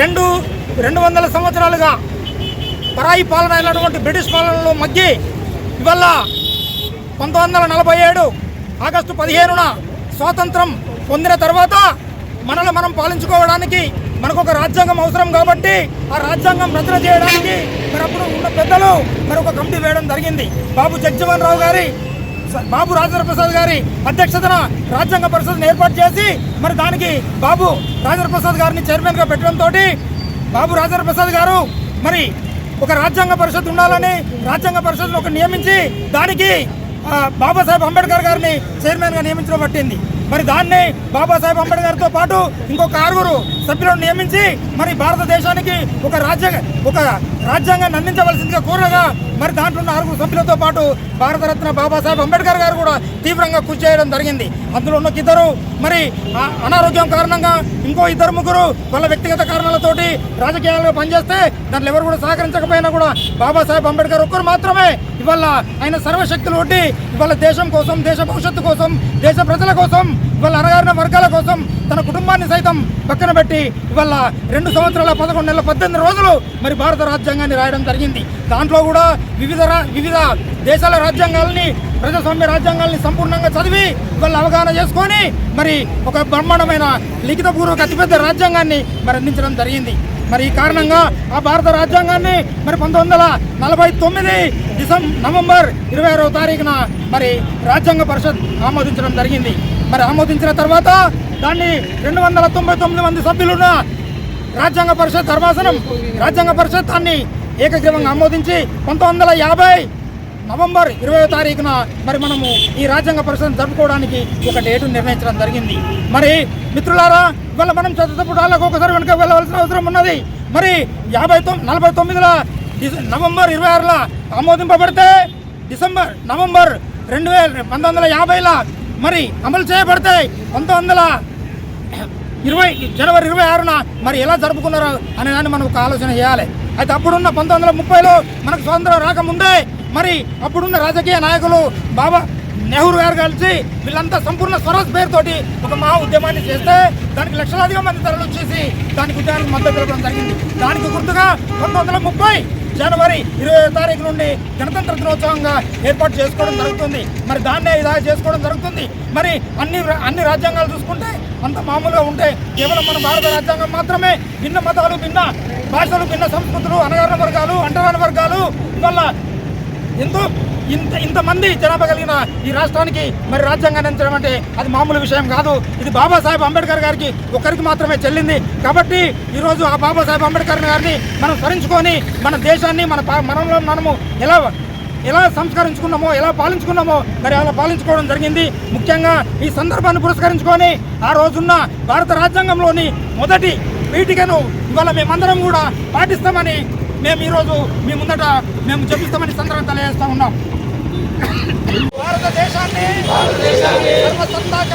రెండు రెండు వందల సంవత్సరాలుగా పరాయి పాలన అయినటువంటి బ్రిటిష్ పాలనలో మగ్గి ఇవల్ల పంతొమ్మిది వందల నలభై ఏడు ఆగస్టు పదిహేనున స్వాతంత్రం పొందిన తర్వాత మనల్ని మనం పాలించుకోవడానికి మనకు ఒక రాజ్యాంగం అవసరం కాబట్టి ఆ రాజ్యాంగం రచన చేయడానికి మరి అప్పుడు ఉన్న పెద్దలు మరి ఒక కమిటీ వేయడం జరిగింది. బాబు జగ్జీవన్ రావు గారి బాబు రాజేంద్ర ప్రసాద్ గారి అధ్యక్షతన రాజ్యాంగ పరిషత్ను ఏర్పాటు చేసి మరి దానికి బాబు రాజేంద్ర ప్రసాద్ గారిని చైర్మన్గా పెట్టడంతో బాబు రాజేంద్ర ప్రసాద్ గారు మరి ఒక రాజ్యాంగ పరిషత్ ఉండాలని రాజ్యాంగ పరిషత్ను ఒక నియమించి దానికి బాబాసాహెబ్ అంబేద్కర్ గారిని చైర్మన్గా నియమించడం పట్టింది. మరి దాన్ని బాబాసాహెబ్ అంబేద్కర్తో పాటు ఇంకొక ఆరుగురు సభ్యులను నియమించి మరి భారతదేశానికి ఒక రాజ్యాంగ ఒక రాజ్యాంగాన్ని అందించవలసిందిగా కోరగా మరి దాంట్లో ఉన్న ఆరుగురు సభ్యులతో పాటు భారతరత్న బాబాసాహెబ్ అంబేద్కర్ గారు కూడా తీవ్రంగా కృషి చేయడం జరిగింది. అందులో ఉన్న ఇద్దరు మరి ఆ అనారోగ్యం కారణంగా ఇంకో ఇద్దరు ముగ్గురు వాళ్ళ వ్యక్తిగత కారణాలతోటి రాజకీయాల్లో పనిచేస్తే దాంట్లో ఎవరు కూడా సహకరించకపోయినా కూడా బాబాసాహెబ్ అంబేద్కర్ ఒక్కరు మాత్రమే ఇవాళ ఆయన సర్వశక్తులు ఒడ్డి ఇవాళ దేశం కోసం దేశ భవిష్యత్తు కోసం దేశ ప్రజల కోసం ఇవాళ అనగారిన వర్గాల కోసం తన కుటుంబాన్ని సైతం పక్కన పెట్టి ఇవాళ రెండు సంవత్సరాల పదకొండు నెలల పద్దెనిమిది రోజులు మరి భారత రాజ్యాంగాన్ని రాయడం జరిగింది. దాంట్లో కూడా వివిధ వివిధ దేశాల రాజ్యాంగాల్ని ప్రజాస్వామ్య రాజ్యాంగాల్ని సంపూర్ణంగా చదివి ఇవాళ అవగాహన చేసుకొని మరి ఒక బ్రహ్మాండమైన లిఖితపూర్వక అతిపెద్ద రాజ్యాంగాన్ని మరి అందించడం జరిగింది. మరి ఈ కారణంగా ఆ భారత రాజ్యాంగాన్ని మరి పంతొమ్మిది వందల నలభై తొమ్మిది డిసెంబర్ నవంబర్ ఇరవై ఆరవ తారీఖున మరి రాజ్యాంగ పరిషత్ ఆమోదించడం జరిగింది. మరి ఆమోదించిన తర్వాత దాన్ని రెండు వందల తొంభై తొమ్మిది మంది సభ్యులున్న రాజ్యాంగ పరిషత్ ధర్మాసనం రాజ్యాంగ పరిషత్ దాన్ని ఏకగ్రీవంగా ఆమోదించి పంతొమ్మిది యాభై నవంబర్ ఇరవై తారీఖున మరి మనము ఈ రాజ్యాంగ పరిషత్ జరుపుకోవడానికి ఒక డేటు నిర్ణయించడం జరిగింది. మరి మిత్రులారా ఇవాళ మనం చదువుతాలకు ఒకసారి వెనుక వెళ్ళవలసిన అవసరం ఉన్నది. మరి యాభై తొమ్మిది నలభై తొమ్మిదిలో నవంబర్ ఇరవై ఆరులో ఆమోదింపబడితే డిసెంబర్ నవంబర్ రెండు వేల పంతొమ్మిది వందల యాభైలో మరి అమలు చేయబడితే పంతొమ్మిది వందల ఇరవై జనవరి ఇరవై ఆరున మరి ఎలా జరుపుకున్నారు అనే దాన్ని మనం ఒక ఆలోచన చేయాలి. అయితే అప్పుడున్న పంతొమ్మిది వందల ముప్పైలో మనకు స్వాతంత్రం రాకముందే మరి అప్పుడున్న రాజకీయ నాయకులు బాబా నెహ్రూ గారు కలిసి వీళ్ళంతా సంపూర్ణ స్వరాజ్ పేరుతోటి ఒక మహా ఉద్యమాన్ని చేస్తే దానికి లక్షలాదిగా మంది తరలి వచ్చేసి దానికి ఉద్యమానికి మద్దతు తెలపడం జరిగింది. దానికి గుర్తుగా పంతొమ్మిది వందల ముప్పై జనవరి ఇరవై తారీఖు నుండి గణతంత్ర దినోత్సవంగా ఏర్పాటు చేసుకోవడం జరుగుతుంది. మరి దాన్నే ఇలా చేసుకోవడం జరుగుతుంది. మరి అన్ని రా- అన్ని రాజ్యాంగాలు చూసుకుంటే అంత మామూలుగా ఉంటే కేవలం మన భారత రాజ్యాంగం మాత్రమే భిన్న మతాలు భిన్న భాషలు భిన్న సంస్కృతులు అనగారిన వర్గాలు అంటరాని వర్గాలు ఇవల్ల ఎంతో ఇంత ఇంతమంది జనాభా కలిగిన ఈ రాష్ట్రానికి మరి రాజ్యాంగాన్ని అందించడం అంటే అది మామూలు విషయం కాదు. ఇది బాబాసాహెబ్ అంబేద్కర్ గారికి ఒక్కరికి మాత్రమే చెల్లింది. కాబట్టి ఈరోజు ఆ బాబాసాహెబ్ అంబేద్కర్ గారిని మనం స్మరించుకొని మన దేశాన్ని మన పా- మనలో మనము ఎలా ఎలా సంస్కరించుకున్నామో ఎలా పాలించుకున్నామో మరి అలా పాలించుకోవడం జరిగింది. ముఖ్యంగా ఈ సందర్భాన్ని పురస్కరించుకొని ఆ రోజున్న భారత రాజ్యాంగంలోని మొదటి పీఠికను ఇవాళ మేమందరం కూడా పాటిస్తామని మేము ఈరోజు మీ ముందట మేము చెప్పిస్తామని సందర్భం తెలియజేస్తా ఉన్నాం. భారతదేశాన్ని సర్వసత్తాక